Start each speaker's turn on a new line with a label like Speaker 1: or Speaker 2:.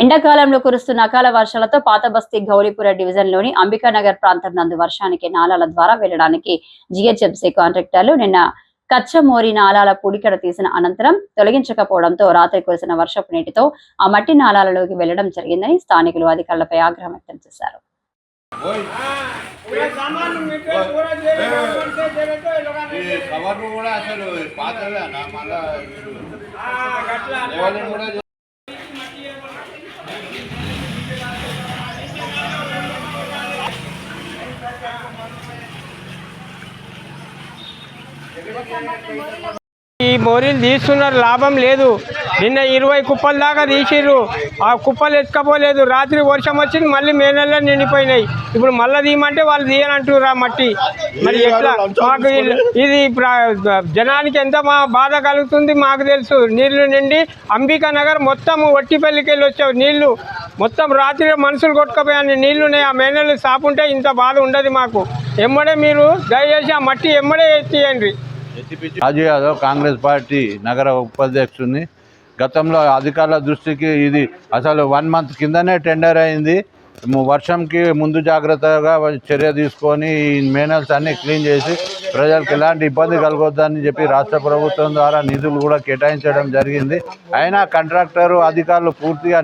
Speaker 1: ఎండాకాలంలో కురుస్తున్న అకాల వర్షాలతో పాతబస్తీ గౌరీపుర డివిజన్లోని అంబికానగర్ ప్రాంతం నందు వర్షానికి నాలాల ద్వారా వెళ్ళడానికి జిహెచ్ఎంసీ కాంట్రాక్టర్లు నిన్న కచ్చమోరి నాలాల పూడికడ తీసిన అనంతరం తొలగించకపోవడంతో రాత్రి కురిసిన వర్షపు నీటితో ఆ మట్టి నాలాలలోకి వెళ్ళడం జరిగిందని స్థానికులు అధికారులపై ఆగ్రహం వ్యక్తం చేశారు.
Speaker 2: ఈ
Speaker 3: మోరీలు తీస్తున్నారు లాభం లేదు. నిన్న ఇరవై కుప్పల దాకా తీసిర్రు. ఆ కుప్పలు ఎత్తుకపోలేదు. రాత్రి వర్షం వచ్చింది మళ్ళీ మే నెలలో నిండిపోయినాయి. ఇప్పుడు మళ్ళీ తీయమంటే వాళ్ళు తీయనంటారు ఆ మట్టి. మరి ఎట్లా? మాకు ఇది జనానికి ఎంత మా బాధ కలుగుతుంది మాకు తెలుసు. నీళ్ళు నిండి అంబికా నగర్ మొత్తం ఒట్టిపల్లికి వెళ్ళి వచ్చావు నీళ్ళు. మొత్తం రాత్రి మనుషులు కొట్టుకుపోయాను నీళ్ళు ఉన్నాయి. ఆ మే నెలలు సాపుంటే ఇంత బాధ ఉండదు మాకు. ఎమ్మడే మీరు దయచేసి ఆ మట్టి ఎమ్మడే ఎత్తియండి.
Speaker 2: రాజు యాదవ్ కాంగ్రెస్ పార్టీ నగర ఉపాధ్యక్షుడిని గతంలో అధికారుల దృష్టికి ఇది అసలు వన్ మంత్ కిందనే టెండర్ అయింది. వర్షంకి ముందు జాగ్రత్తగా చర్య తీసుకొని ఈ మేనల్స్ అన్ని క్లీన్ చేసి ప్రజలకు ఎలాంటి ఇబ్బంది కలగొద్దని చెప్పి రాష్ట్ర ప్రభుత్వం ద్వారా నిధులు కూడా కేటాయించడం జరిగింది. అయినా కాంట్రాక్టర్ అధికారులు పూర్తిగా